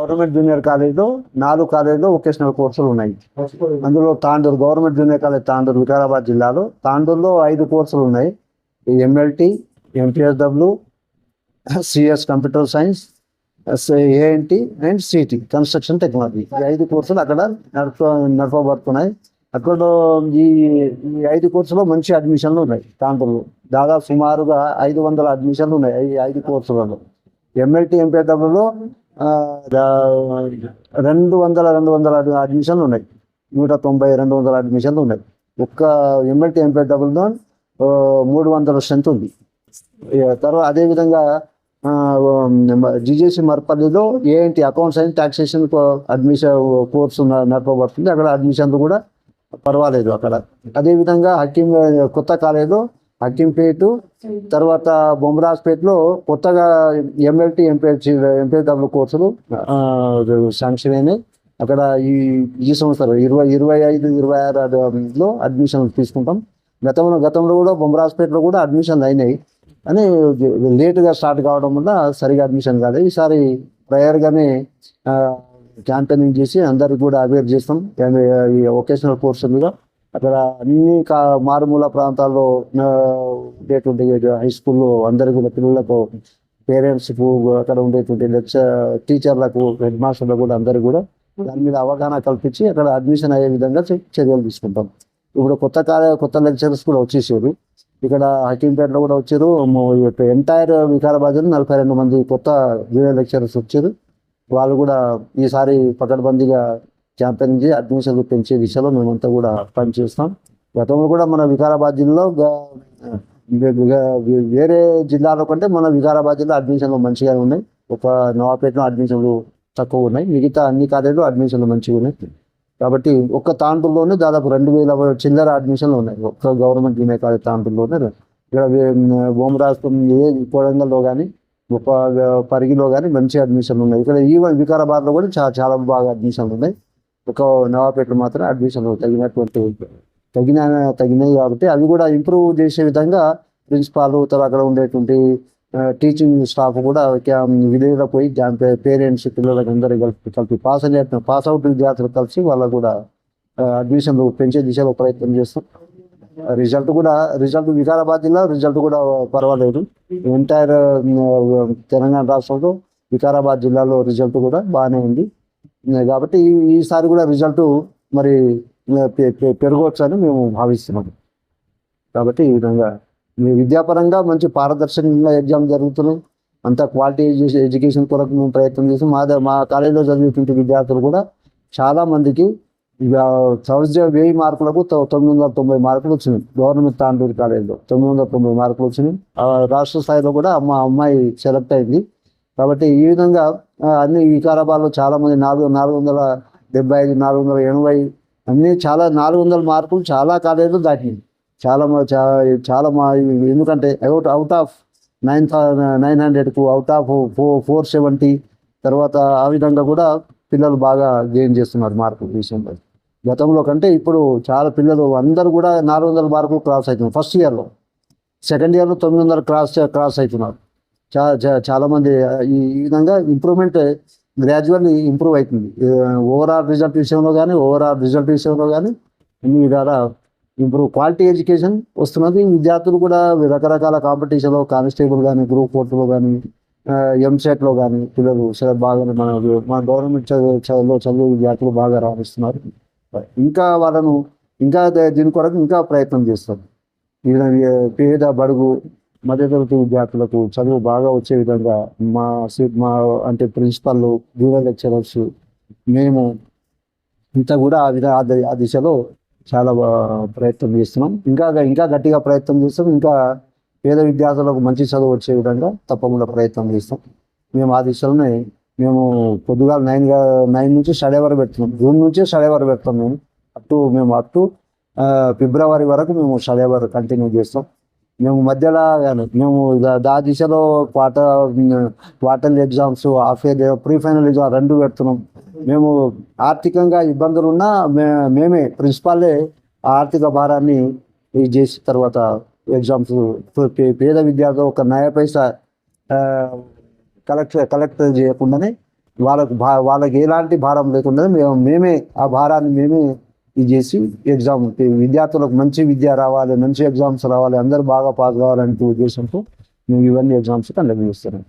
Government junior కాలేజీలో నాలుగు కాలేజీలో వొకేషనల్ కోర్సులు ఉన్నాయి. అందులో Tandur government junior college Tandur Vikarabad జిల్లాలో తాండూరులో ఐదు కోర్సులు ఉన్నాయి. MLT MPSW CS computer science ANT and city construction technology. ఈ ఐదు కోర్సులు అక్కడ నడప నడపబడుతున్నాయి. అక్కడ ఈ ఈ ఐదు కోర్సులో మంచి అడ్మిషన్లు ఉన్నాయి తాండూరులో. దాదాపు సుమారుగా ఐదు వందల అడ్మిషన్లు ఉన్నాయి ఈ ఐదు కోర్సులలో. ఎంఎల్టీ ఎంపీడబ్ల్యూలో రెండు వందల రెండు వందల అడ్మిషన్లు ఉన్నాయి. నూట తొంభై రెండు వందల అడ్మిషన్లు ఉన్నాయి. ఒక్క ఎంఎల్టీ ఎంపీడబ్ల్యూలో మూడు వందల స్ట్రెంత్ ఉంది. తర్వాత అదేవిధంగా జిజేసి మర్పల్లిలో ఏంటి accounts and taxation admission course నడపబడుతుంది. అక్కడ అడ్మిషన్లు కూడా పర్వాలేదు అక్కడ. అదేవిధంగా హకీం కొత్త కాలేజీలో హకింపేట్ తర్వాత బొమ్మరాజ్పేటలో కొత్తగా ఎంఎల్టీ ఎంపీహెచ్ ఎంపీడబ్ల్యూ కోర్సులు శాంక్షన్ అయినాయి. అక్కడ ఈ ఈ సంవత్సరం ఇరవై ఇరవై ఐదు ఇరవై ఆరులో అడ్మిషన్ తీసుకుంటాం. గతంలో గతంలో కూడా బొమ్మరాజ్పేటలో కూడా అడ్మిషన్ అయినాయి. అని లేటుగా స్టార్ట్ కావడం వల్ల సరిగా అడ్మిషన్ కాలేదు. ఈసారి ప్రయర్గానే క్యాంపెయినింగ్ చేసి అందరికి కూడా అవేర్ చేస్తాం. ఈ వొకేషనల్ కోర్సు మీద. అక్కడ అన్ని కా మారుమూల ప్రాంతాల్లో ఉండేటువంటి హై స్కూల్లో అందరి కూడా పిల్లలకు పేరెంట్స్కు అక్కడ ఉండేటువంటి లెక్చర్ టీచర్లకు హెడ్ మాస్టర్లకు కూడా అందరు కూడా దాని మీద అవగాహన కల్పించి అక్కడ అడ్మిషన్ అయ్యే విధంగా చర్యలు తీసుకుంటాం. ఇప్పుడు కొత్త కాలే కొత్త లెక్చరర్స్ కూడా వచ్చేసారు. ఇక్కడ హకీంపేటలో కూడా వచ్చారు. ఎంటైర్ వికారాబాద్ నలభై రెండు మంది కొత్త జూనియర్ లెక్చరర్స్ వచ్చారు. వాళ్ళు కూడా ఈసారి పకడ్బందీగా క్యాంపెయిన్ నుంచి అడ్మిషన్లు పెంచే దిశలో మేమంతా కూడా పనిచేస్తాం గతంలో కూడా మన వికారాబాద్ జిల్లాలో వే- వేరే జిల్లాలో కంటే మన వికారాబాద్ జిల్లా అడ్మిషన్లు మంచిగా ఉన్నాయి. ఒక నవాపేటలో అడ్మిషన్లు తక్కువ ఉన్నాయి. మిగతా అన్ని కాలేజీలు అడ్మిషన్లు మంచిగా ఉన్నాయి. కాబట్టి ఒక్క తాండూరులోనే దాదాపు రెండు వేల చిల్లర అడ్మిషన్లు ఉన్నాయి. ఒక్క గవర్నమెంట్ జూనియర్ కాలేజ్ తాంతుల్లోనే ఇక్కడ బొమ్మరాజ్ ఏ కొడంగల్లో కానీ గొప్ప పరిగిలో కానీ మంచి అడ్మిషన్లు ఉన్నాయి. ఇక్కడ ఈవెన్ వికారాబాద్లో కూడా చాలా చాలా బాగా అడ్మిషన్లు ఉన్నాయి. ఒక నవాపేటలో మాత్రం అడ్మిషన్లు తగినటువంటి తగిన తగినాయి కాబట్టి అవి కూడా ఇంప్రూవ్ చేసే విధంగా ప్రిన్సిపాల్ తర్వాత అక్కడ ఉండేటువంటి టీచింగ్ స్టాఫ్ కూడా విలేజ్లో పోయి పేరెంట్స్ పిల్లలకు అందరూ కలిపి కలిపి పాస్ అయిన పాస్ అవుట్ విద్యార్థులు కలిసి వాళ్ళకు కూడా అడ్మిషన్లు పెంచే దిశలో ప్రయత్నం చేస్తాం. రిజల్ట్ కూడా రిజల్ట్ వికారాబాద్ జిల్లా రిజల్ట్ కూడా పర్వాలేదు. ఎంటైర్ తెలంగాణ రాష్ట్రంలో వికారాబాద్ జిల్లాలో రిజల్ట్ కూడా బాగానే ఉంది. కాబట్టి ఈ- ఈసారి కూడా రిజల్ట్ మరి పెరగవచ్చు అని మేము భావిస్తున్నాం. కాబట్టి ఈ విధంగా మీ విద్యాపరంగా మంచి పారదర్శకంగా ఎగ్జామ్ జరుగుతున్నాయి. అంతా క్వాలిటీ ఎడ్యు- ఎడ్యుకేషన్ కొరకు మేము ప్రయత్నం చేసి మా మా కాలేజీలో చదివేటువంటి విద్యార్థులు కూడా చాలా మందికి ఇక సంవత్సరం వెయ్యి మార్కులకు తొ- తొమ్మిది వందల తొంభై మార్కులు వచ్చినాయి. గవర్నమెంట్ తాండూరు కాలేజీలో తొమ్మిది వందల తొంభై మార్కులు వచ్చినాయి. ఆ రాష్ట్ర స్థాయిలో కూడా మా అమ్మాయి సెలెక్ట్ అయింది. కాబట్టి ఈ విధంగా అన్ని వికారాబాద్లో చాలామంది నాలుగు నాలుగు వందల డెబ్బై ఐదు నాలుగు వందల ఎనభై అన్నీ చాలా నాలుగు వందల మార్కులు చాలా కాలేజీలు దాటింది. చాలా చాలా మా ఎందుకంటే out out of nine nine హండ్రెడ్కు out of four four seventy తర్వాత ఆ విధంగా కూడా పిల్లలు బాగా గెయిన్ చేస్తున్నారు మార్కులు విషయంలో. గతంలో కంటే ఇప్పుడు చాలా పిల్లలు అందరూ కూడా నాలుగు వందల మార్కులు క్రాస్ అవుతున్నారు. ఫస్ట్ ఇయర్లో సెకండ్ ఇయర్లో తొమ్మిది వందలు క్రాస్ క్రాస్ అవుతున్నారు. చా చాలా మంది ఈ ఈ విధంగా ఇంప్రూవ్మెంట్ గ్రాడ్యువల్లీ ఇంప్రూవ్ అవుతుంది. ఓవరాల్ రిజల్ట్ విషయంలో కానీ ఓవరాల్ రిజల్ట్ విషయంలో కానీ అన్ని విధాల ఇంప్రూవ్ క్వాలిటీ ఎడ్యుకేషన్ వస్తున్నది. విద్యార్థులు కూడా రకరకాల కాంపిటీషన్లో కానిస్టేబుల్ కానీ గ్రూప్ ఫోర్లో కానీ ఎంసెట్లో కానీ పిల్లలు చాలా బాగానే మన మన గవర్నమెంట్ చదువు చదువులో చదువు విద్యార్థులు బాగా రాణిస్తున్నారు. ఇంకా వాళ్ళను ఇంకా దీని కొరకు ఇంకా ప్రయత్నం చేస్తారు. ఈ పేద బడుగు మధ్యతరగతి విద్యార్థులకు చదువు బాగా వచ్చే విధంగా మా మా అంటే ప్రిన్సిపల్ జూనియర్ లెక్చరర్స్ మేము ఇంత కూడా ఆ విధ ఆ దిశలో చాలా ప్రయత్నం చేస్తున్నాం. ఇంకా ఇంకా గట్టిగా ప్రయత్నం చేస్తాం. ఇంకా పేద విద్యార్థులకు మంచి చదువు వచ్చే విధంగా తప్పకుండా ప్రయత్నం చేస్తాం. మేము ఆ దిశలోనే మేము పొద్దుగా నైన్ నైన్ నుంచి స్టడీ అవర్ పెడుతున్నాం. జూన్ నుంచి స్టడీ అవర్ పెడతాం మేము. అటు మేము అటు ఫిబ్రవరి వరకు మేము స్టడీ అవర్ కంటిన్యూ చేస్తాం. మేము మధ్యలో మేము దా- దిశలో quarter quarter exams half year pre final exam రెండు పెడుతున్నాం. మేము ఆర్థికంగా ఇబ్బందులు ఉన్నా మే మేమే ప్రిన్సిపాలే ఆ ఆర్థిక భారాన్ని ఇది చేసి తర్వాత ఎగ్జామ్స్ పేద విద్యార్థులు ఒక నయ పైసా కలెక్ట్ కలెక్ట్ చేయకుండానే వాళ్ళకు భా వాళ్ళకి ఎలాంటి భారం లేకుండా మేము మేమే ఆ భారాన్ని మేమే ఇది చేసి ఎగ్జామ్ విద్యార్థులకు మంచి విద్య రావాలి మంచి ఎగ్జామ్స్ రావాలి అందరూ బాగా పాస్ కావాలనే ఉద్దేశంతో మేము ఇవన్నీ ఎగ్జామ్స్ కండక్ట్ చేస్తున్నాం.